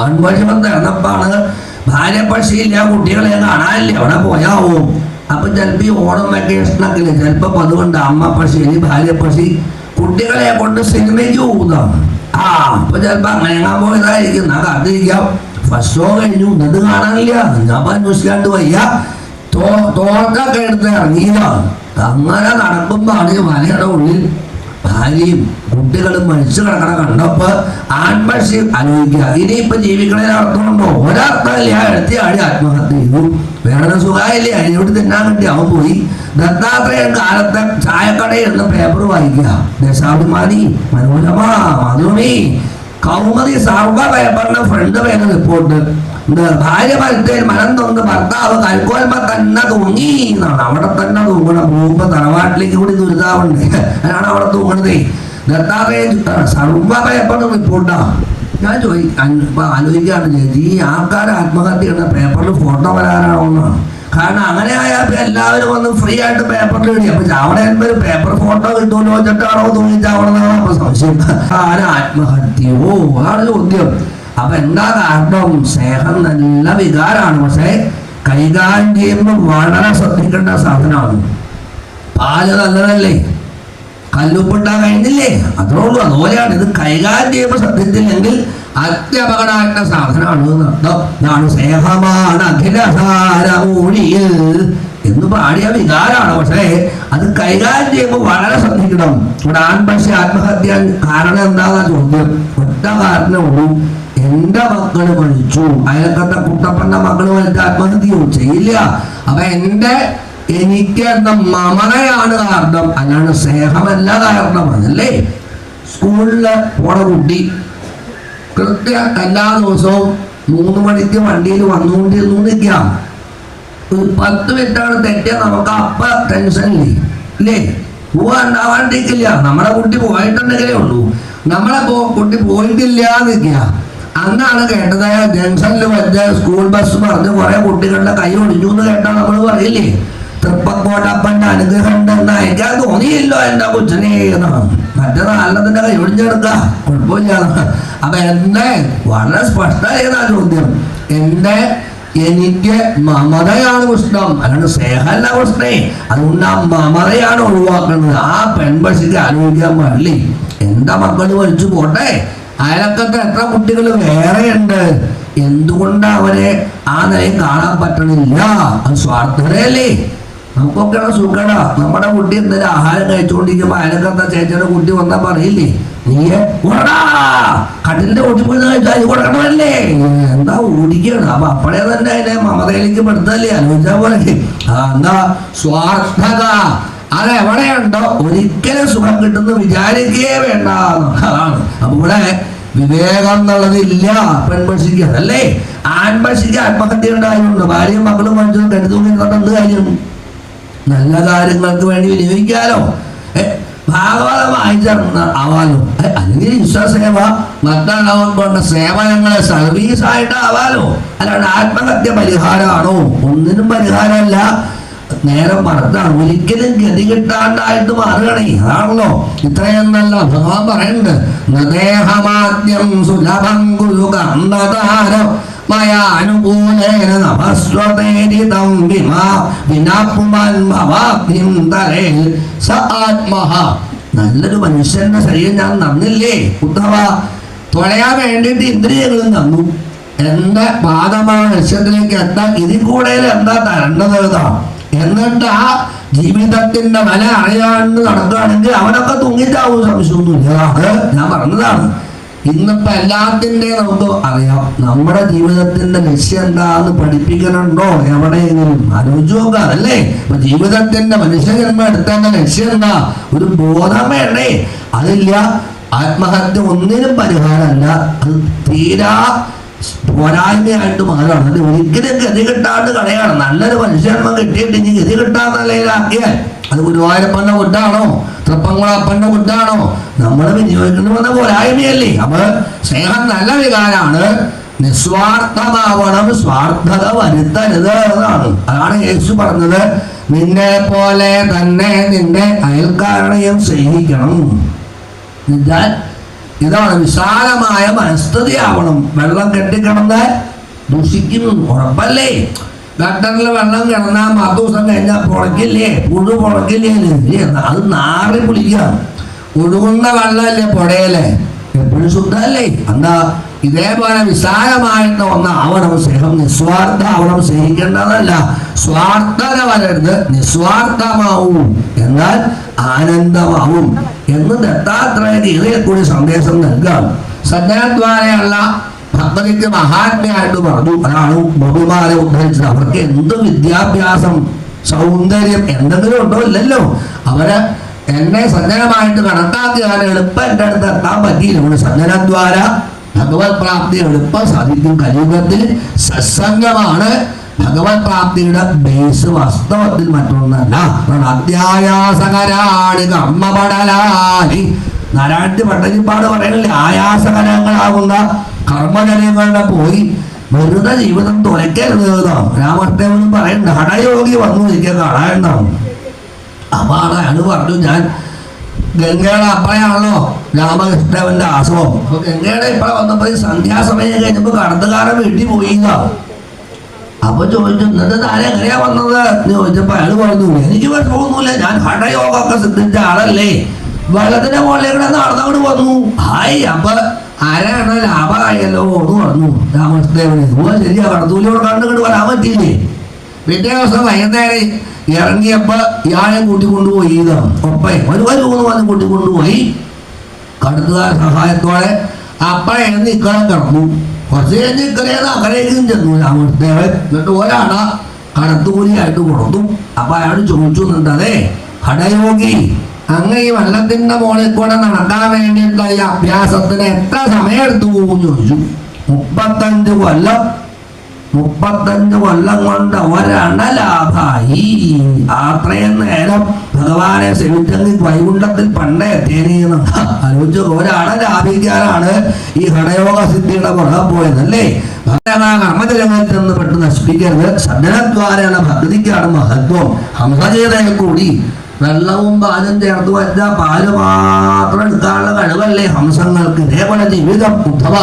ആൺപക്ഷി വന്ന് ഇറന്നപ്പാണ് ഭാര്യ പക്ഷിയില്ല കുട്ടികളെ കാണാനില്ല. അവിടെ പോയാവും. അപ്പൊ ചിലപ്പോ ഈ ഓണം വെക്കേഷനൊക്കെ ഇല്ലേ? ചിലപ്പോ അതുകൊണ്ട് അമ്മ പക്ഷി ഭാര്യ പക്ഷി കുട്ടികളെ കൊണ്ട് സിനിമയ്ക്ക് പോകുന്നതാണ് ആ അപ്പൊ ചിലപ്പോ അങ്ങനെ എങ്ങാൻ പോയതായിരിക്കും. എന്നാ കാത്തിരിക്കാം ഫസ്റ്റ് ഷോ കഴിഞ്ഞു. ഇന്നത് കാണാനില്ല. ഞാൻ അന്വേഷിക്കാണ്ട് വയ്യ. തോർക്കൊക്കെ എടുത്ത് ഇറങ്ങിയതാണ് അങ്ങനെ നടക്കുമ്പോഴാണ് മലയുടെ ഉള്ളിൽ ഭാര്യയും കുട്ടികളും മരിച്ചു കിടക്കണ കണ്ടപ്പോ അതിനെ ആലോചിക്കുക. ഇനിയിപ്പൊ ജീവിക്കണേ അർത്ഥമുണ്ടോ? ഒരർത്ഥമില്ല എടുത്തി ആടി ആത്മഹത്യ ചെയ്തു. വേറെ സുഖമായില്ലേ അതിനോട് തിന്നാൻ വേണ്ടി അവൻ പോയി. ദത്താത്രേയൻ കാലത്തെ ചായക്കടയിൽ നിന്ന് പേപ്പർ വായിക്കുക. ദശാഭിമാനി മനോരമ മധുമി കൗമതി സർവ പേപ്പറിന്റെ ഫ്രണ്ട് പേര് റിപ്പോർട്ട് ഭാര്യ മരത്തേൽ മനം തൊന്ന് ഭർത്താവ് കൽക്കോൽമ തന്നെ തൂങ്ങി എന്നാണ്. അവിടെ തന്നെ തൂങ്ങണം. പോകുമ്പോ തറവാട്ടിലേക്ക് കൂടി ദുരിതാവുണ്ട്. അതാണ് അവിടെ തൂങ്ങണതേ. ദത്താറേ സർവ പേപ്പർ റിപ്പോർട്ടാ ഞാൻ ചോദി ഇപ്പൊ ആലോചിക്കാണ് ചേച്ചി ഈ ആൾക്കാർ ആത്മഹത്യ ചെയ്യുന്ന പേപ്പറിൽ ഫോട്ടോ വരാനാണോ കാരണം അങ്ങനെ ആയാൽ എല്ലാവരും വന്ന് ഫ്രീ ആയിട്ട് പേപ്പറിൽ എഴുതി. അപ്പൊ അവിടെ ഒരു പേപ്പർ ഫോട്ടോ കിട്ടുമല്ലോ വെച്ചിട്ടാണോ തൂങ്ങിച്ചാവണമെന്നാണ് അപ്പൊ സംശയം ആര് ഓ അതാണ് ചോദ്യം. അപ്പൊ എന്താ കാരണം സ്നേഹം നല്ല വികാരമാണ്. പക്ഷെ കൈകാര്യം വളരെ ശ്രദ്ധിക്കേണ്ട സാധനമാണ്. പാൽ നല്ലതല്ലേ? കല്ലുപ്പുണ്ടാ കഴിഞ്ഞില്ലേ? അത്രേ ഉള്ളൂ അതുപോലെയാണ്. ഇത് കൈകാര്യം ചെയ്യുമ്പോൾ ശ്രദ്ധിച്ചില്ലെങ്കിൽ അത്യപകടമായിട്ടുള്ള സാധനമാണ് അർത്ഥം. ഇതാണ് സ്നേഹമാണ് അഖിലസാരമൂഴിയിൽ എന്ന് പാടിയ വികാരമാണ്. പക്ഷേ അത് കൈകാര്യം ചെയ്യുമ്പോൾ വളരെ ശ്രദ്ധിക്കണം. ഇവിടെ ആൺപക്ഷി ആത്മഹത്യ കാരണം എന്താണെന്നാ ചോദ്യം. ഒറ്റ കാരണമേ ഉള്ളൂ. എന്റെ മക്കൾ മരിച്ചു. അയൽക്കത്തെ കുട്ടപ്പന്റെ മക്കൾ മരിച്ച ആത്മഹത്യയോ ചെയ്യില്ല. അപ്പൊ എന്റെ എനിക്ക് എന്ന മമതയാണ് കാരണം. അല്ലാണ്ട് സ്നേഹമല്ല കാരണം. അതല്ലേ? സ്കൂളിൽ പോണ കുട്ടി കൃത്യ എല്ലാ ദിവസവും മൂന്ന് മണിക്ക് വണ്ടിയിൽ വന്നുകൊണ്ടിരുന്നു നിൽക്കാം ഒരു പത്ത് മിനിറ്റാണ് തെറ്റിയ നമുക്ക് അപ്പ ടെൻഷനില്ലേ ഇല്ലേ? പോവാ ഉണ്ടാവാണ്ടിരിക്കില്ല നമ്മളെ കുട്ടി പോയിട്ടുണ്ടെങ്കിലേ ഉള്ളൂ. നമ്മളെ കുട്ടി പോയിട്ടില്ല നിൽക്കുക അന്നാണ് കേട്ടത് ജംഗ്ഷനിൽ വെച്ച സ്കൂൾ ബസ് പറഞ്ഞ് കുറെ കുട്ടികളുടെ കൈ ഒടിഞ്ഞു എന്ന് കേട്ടാൽ നമ്മൾ പറയില്ലേ? തൃപ്പക്കോട്ടപ്പന്റെ അനുഗ്രഹം ഉണ്ടെന്ന് അത് തോന്നിയില്ലോ എന്റെ കൊച്ചിനെ എന്നാണ് മറ്റേ നാലെണ്ണത്തിന്റെ കൈ ഒടിഞ്ഞെടുക്ക. കുഴപ്പമില്ല. അപ്പൊ എന്നെ വളരെ സ്പഷ്ടമായതാ ചോദ്യം. എന്റെ എനിക്ക് മമതയാണ് പ്രശ്നം. അല്ലാണ്ട് സ്നേഹമല്ല പ്രശ്നേ. അതുകൊണ്ട് ആ മമതയാണ് ഒഴിവാക്കുന്നത്. ആ പെൺപക്ഷിക്ക് ആലോചിക്കാൻ പാടില്ലേ? എന്താ മക്കൾ വലിച്ചു പോട്ടെ? അയലക്കത്തെ എത്ര കുട്ടികൾ വേറെയുണ്ട്? എന്തുകൊണ്ട് അവരെ ആ നിലയിൽ കാണാൻ പറ്റണില്ല? അത് സ്വാർത്ഥതയല്ലേ? നമുക്കൊക്കെ സുഖട. നമ്മുടെ കുട്ടി എന്തെങ്കിലും ആഹാരം കഴിച്ചുകൊണ്ടിരിക്കുമ്പോ അയലക്കത്തെ ചേച്ചിയുടെ കുട്ടി വന്നാ പറയില്ലേ നീ ഓടാ കട്ടിലിന്റെ ഒട്ടി പോയി കഴിച്ചാൽ കൊടുക്കണമല്ലേ എന്താ ഓടിക്കുകയാണ് അപ്പൊ അപ്പഴേ തന്നെ അതിനെ മമതയിലേക്ക് പെടുത്തല്ലേ? ആലോചിച്ചാൽ പോലെ ആ എന്താ? സ്വാർത്ഥത. അത് എവിടെയുണ്ടോ ഒരിക്കലും സുഖം കിട്ടുന്ന വിചാരിക്കേ വേണ്ട. അതാണ്. അപ്പൊ ഇവിടെ വിവേകം എന്നുള്ളതില്ല. പെൺപക്ഷിക്ക് അതല്ലേ? ആൺപക്ഷിക്ക് ആത്മഹത്യ ഉണ്ടായിട്ടുണ്ട്. ഭാര്യയും മക്കളും മനുഷ്യരും കരുതൂക്കി എന്ത് കാര്യം? നല്ല കാര്യങ്ങൾക്ക് വേണ്ടി വിനിയോഗിക്കാലോ. ഭാഗവതം വായിച്ചിറങ്ങുന്ന ആവാലോ. അല്ലെങ്കിൽ വിശ്വാസേവ മറ്റാളവൻ കൊണ്ട് സേവനങ്ങളെ സർവീസായിട്ട് ആവാലോ. അല്ലാണ്ട് ആത്മഹത്യ പരിഹാരമാണോ? ഒന്നിനും പരിഹാരമല്ല. നേരെ മറത്താണ് ഒരിക്കലും ഗതി കിട്ടാണ്ടായിട്ട് മാറുകണേ അതാണല്ലോ ഇത്രയും ഭഗവാൻ പറയുന്നുണ്ട്. നല്ലൊരു മനുഷ്യന്റെ ശരീരം ഞാൻ നന്നില്ലേ ഉദ്ധവ തുഴയാൻ വേണ്ടിയിട്ട് ഇന്ദ്രിയങ്ങളും തന്നു. എന്റെ പാദമാണ് ലക്ഷ്യത്തിലേക്ക് എത്താൻ ഇതിൽ കൂടുതൽ എന്താ തരേണ്ടത് എന്നിട്ട് ആ ജീവിതത്തിന്റെ വില അറിയാണ്ട് നടക്കുകയാണെങ്കിൽ അവനൊക്കെ തൂങ്ങിട്ടാവും സംശയമൊന്നുമില്ല. ഞാൻ പറഞ്ഞതാണ്. ഇന്നിപ്പോ എല്ലാത്തിന്റെ നമുക്ക് അറിയാം നമ്മുടെ ജീവിതത്തിന്റെ ലക്ഷ്യം എന്താന്ന് പഠിപ്പിക്കണുണ്ടോ? എവിടെയെങ്കിലും. ആലോചിച്ച് അല്ലേ ഇപ്പൊ ജീവിതത്തിന്റെ മനുഷ്യജന്മം എടുത്തേണ്ട ലക്ഷ്യം എന്താ? ഒരു ബോധം വേണ്ടേ? അതില്ല. ആത്മഹത്യ ഒന്നിനും പരിഹാരമല്ല. അത് തീരാ പോരായ്മയായിട്ട് മാറുകയാണ് അത് ഒരിക്കലും ഗതി കിട്ടാണ്ട് കളയാണ്. നല്ലൊരു മനുഷ്യന്മ കിട്ടിയിട്ടെങ്കിൽ ഗതി കിട്ടാൻ നിലയിലാക്കിയാൽ അത് ഗുരുവായൂരപ്പന്റെ കുട്ടാണോ തൃപ്പങ്കുളപ്പന്റെ കുട്ടാണോ നമ്മൾ വിനിയോഗിക്കുന്ന പോരായ്മയല്ലേ? അപ്പൊ സ്നേഹം നല്ല വികാരാണ്. നിസ്വാർത്ഥമാവണം സ്വാർത്ഥത വരുത്തരുത് എന്നാണ്. അതാണ് യേശു പറഞ്ഞത്. നിന്നെ പോലെ തന്നെ നിന്റെ അയൽക്കാരനെയും സ്നേഹിക്കണം. ഇതാണ് വിശാലമായ മനസ്ഥിതിയാവണം. വെള്ളം കെട്ടിക്കിടന്ന് ദുഷിക്കുന്നു ഉറപ്പല്ലേ? ഗട്ടറിൽ വെള്ളം കിടന്നാൽ പത്ത് ദിവസം കഴിഞ്ഞാൽ പുളക്കില്ലേ പുഴു പുളക്കില്ലേ ഇല്ലേ? അത് നാറി പിടിക്കുക ഒഴുകുന്ന വെള്ളമല്ലേ പുഴയല്ലേ എപ്പോഴും ശുദ്ധമല്ലേ? എന്താ ഇതേപോലെ വിശാലമായിരുന്ന ഒന്നാവണം സ്നേഹം നിസ്വാർത്ഥ ആവണം. സ്നേഹിക്കേണ്ടതല്ല. സ്വാർത്ഥത വരരുത്. നിസ്വാർത്ഥമാവും. എന്നാൽ ആനന്ദമാവും എന്ന് ദത്താത്രേയ ഗീതയിൽ കൂടി സന്ദേശം നൽകാം സജ്ജനദ്വാരയുള്ള ഭക്തനിക്ക് മഹാത്മയായിട്ട് പറഞ്ഞു. അതാണ് ബഹുമാനെ ഉദ്ധരിച്ചത്. അവർക്ക് എന്ത് വിദ്യാഭ്യാസം സൗന്ദര്യം എന്തെങ്കിലും ഉണ്ടോ ഇല്ലല്ലോ. അവർ എന്നെ സജ്ജനമായിട്ട് കണക്കാക്കിയാൽ എളുപ്പം എന്റെ അടുത്ത് എത്താൻ പറ്റിയില്ല. ഇവിടെ സജ്ജനദ്വാര ഭഗവത് പ്രാപ്തി എളുപ്പം സാധിക്കും. കലിയുഗത്തിൽ സത്സംഗമാണ്. ഭഗവത് പ്രാപ്തിയുടെ ബേസ് വാസ്തവത്തിൽ മറ്റൊന്നല്ല. അത്യായാസകരാണ് കർമ്മപടലാഹി നാരായണത്തിൽ പട്ടജിപ്പാട് പറയണില്ലേ ആയാസകരങ്ങളാകുന്ന കർമ്മജനങ്ങളുടെ പോയി വെറുതെ ജീവിതം തുലയ്ക്കരുത് രാമദേവനും പറയുന്നുണ്ട് ഹടയോഗി വന്നു എനിക്ക് കാണാനുണ്ടാവും അപ്പൊ അയാൾ പറഞ്ഞു ഞാൻ. ഗംഗയുടെ അപ്പറയാണല്ലോ രാമകൃഷ്ണവന്റെ ആശ്രമം. അപ്പൊ ഗംഗയുടെ ഇപ്പഴ വന്നപ്പോ സന്ധ്യാസമയം കഴിഞ്ഞപ്പോ കടത്തുകാരൻ വീട്ടിൽ പോയില്ല അപ്പൊ ചോദിച്ചു എന്നിട്ട് താൻ എങ്ങനെയാ വന്നത്? എന്ന് ചോദിച്ചപ്പോ അയാൾ പറഞ്ഞു എനിക്ക് വിഷമമൊന്നുമില്ല ഞാൻ ഹഠയോഗമൊക്കെ സിദ്ധിച്ച ആളല്ലേ. വെള്ളത്തിന്റെ മുകളിലേക്ക് കൂടെ നടന്നങ്ങോട്ട് വന്നു. ഹായ് അപ്പൊ ആരാണ് ലാഭമായല്ലോ എന്ന് പറഞ്ഞു. രാമകൃഷ്ണദേവന് ഇതുപോലെ ശരിയാ കടത്തൂലോട് കണ്ടു കണ്ട് വരാൻ പറ്റിയില്ലേ? പിറ്റേ ദിവസം വൈകുന്നേരം ഇറങ്ങിയപ്പോ ഇയാളെ കൂട്ടിക്കൊണ്ടുപോയി ഇത് ഒപ്പേ ഒരു ഒരു മൂന്ന് വന്ന് കൂട്ടിക്കൊണ്ടുപോയി. കടത്തുകാർ സഹായത്തോടെ അപ്പഴേ നിക്കളം കിടന്നു. കുറച്ച് കഴിഞ്ഞ് ഇക്കരേന്ന് അക്കരേക്കും ചെന്നു രാമകൃഷ്ണദേവൻ എന്നിട്ട് ഒരാള കടത്തുകൂലിയായിട്ട് കൊടുത്തു. അപ്പൊ അയാൾ ചോദിച്ചു നിന്നതേ ഹടയോഗി അങ്ങ് ഈ വെള്ളത്തിന്റെ മുകളിൽ കൂടെ നടക്കാൻ വേണ്ടിയിട്ടുള്ള ഈ അഭ്യാസത്തിന് എത്ര സമയം എടുത്തു പോകും ചോദിച്ചു. മുപ്പത്തഞ്ച് കൊല്ലം മുപ്പത്തഞ്ച് കൊല്ലം കൊണ്ട് ഒരണലാഭായി ലാഭായി. അത്രയും നേരം ഭഗവാനെ സേവിച്ചെങ്കിൽ വൈകുണ്ഠത്തിൽ പണ്ടേ എത്തിയെന്ന് ആലോചിച്ചു ഒരാളെ ലാഭിക്കാനാണ് ഈ ഹടയോഗ സിദ്ധിയുടെ പുറകെ പോയതല്ലേ? അല്ലേ കർമ്മജലങ്ങളിൽ ചെന്ന് പെട്ട് നശിപ്പിക്കരുത്. സജ്ജനദ്വാരാണ് ഭക്തിക്കാണ് മഹത്വം. ഹംസചേതയെ കൂടി വെള്ളവും പാലും ചേർത്ത് വരുന്ന പാൽ മാത്രം എടുക്കാനുള്ള കഴിവല്ലേ ഹംസങ്ങൾക്ക്? ഇതേപോലെ ജീവിതം ഉദ്ധവ.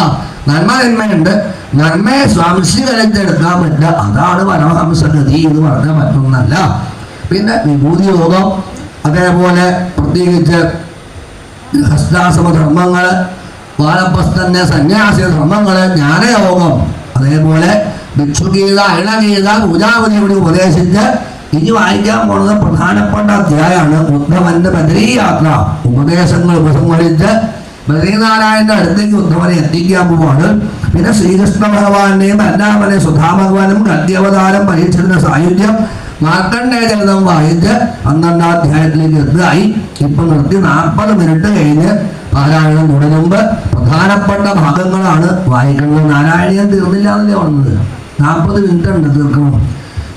നന്മ നന്മയുണ്ട്. നന്മയെ സ്വാംശീകരിച്ചെടുക്കാൻ പറ്റില്ല. അതാണ് പരമഹംസഗതി എന്ന് പറഞ്ഞ മറ്റൊന്നല്ല. പിന്നെ വിഭൂതി യോഗം അതേപോലെ പ്രത്യേകിച്ച് ഹസ്താശ്രമ ധർമ്മങ്ങൾ വാനപ്രസ്ഥന്റെ സന്യാസി ധർമ്മങ്ങൾ ജ്ഞാനയോഗം അതേപോലെ ഭിക്ഷുഗീത അയണഗീത പൂജാപതിയോട് ഉപദേശിച്ച് ഇനി വായിക്കാൻ പോണത് പ്രധാനപ്പെട്ട അധ്യായമാണ് ഉദ്ധവന്റെ ബദരീ യാത്ര ഉപദേശങ്ങൾ ഉപസംഹരിച്ച് ബദ്രീനാരായണന്റെ അടുത്തേക്ക് ഉദ്ധവനെ എത്തിക്കാൻ പോവാണ്. പിന്നെ ശ്രീകൃഷ്ണ ഭഗവാന്റെയും അല്ലാമനെ സുധാ ഭഗവാനും ഗദ്യാവതാരം പരീക്ഷത്തിന്റെ സായുധ്യം മാർക്കണ്ഡേയ ചരിതം വായിച്ച് പന്ത്രണ്ടാം അധ്യായത്തിലേക്ക് എത്തുകയായി. ഇപ്പൊ നിർത്തി നാൽപ്പത് മിനിറ്റ് കഴിഞ്ഞ് പാരായണം തുടരുമ്പ് പ്രധാനപ്പെട്ട ഭാഗങ്ങളാണ് വായിക്കുന്നത്. നാരായണീയം തീർന്നില്ല എന്നല്ലേ വന്നത് നാൽപ്പത് മിനിറ്റ് ഉണ്ട് തീർക്കണം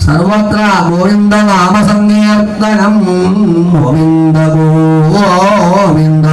സർവത്ര ഗോവിന്ദ നാമസങ്കീർത്തനം ഗോവിന്ദ ഗോവിന്ദ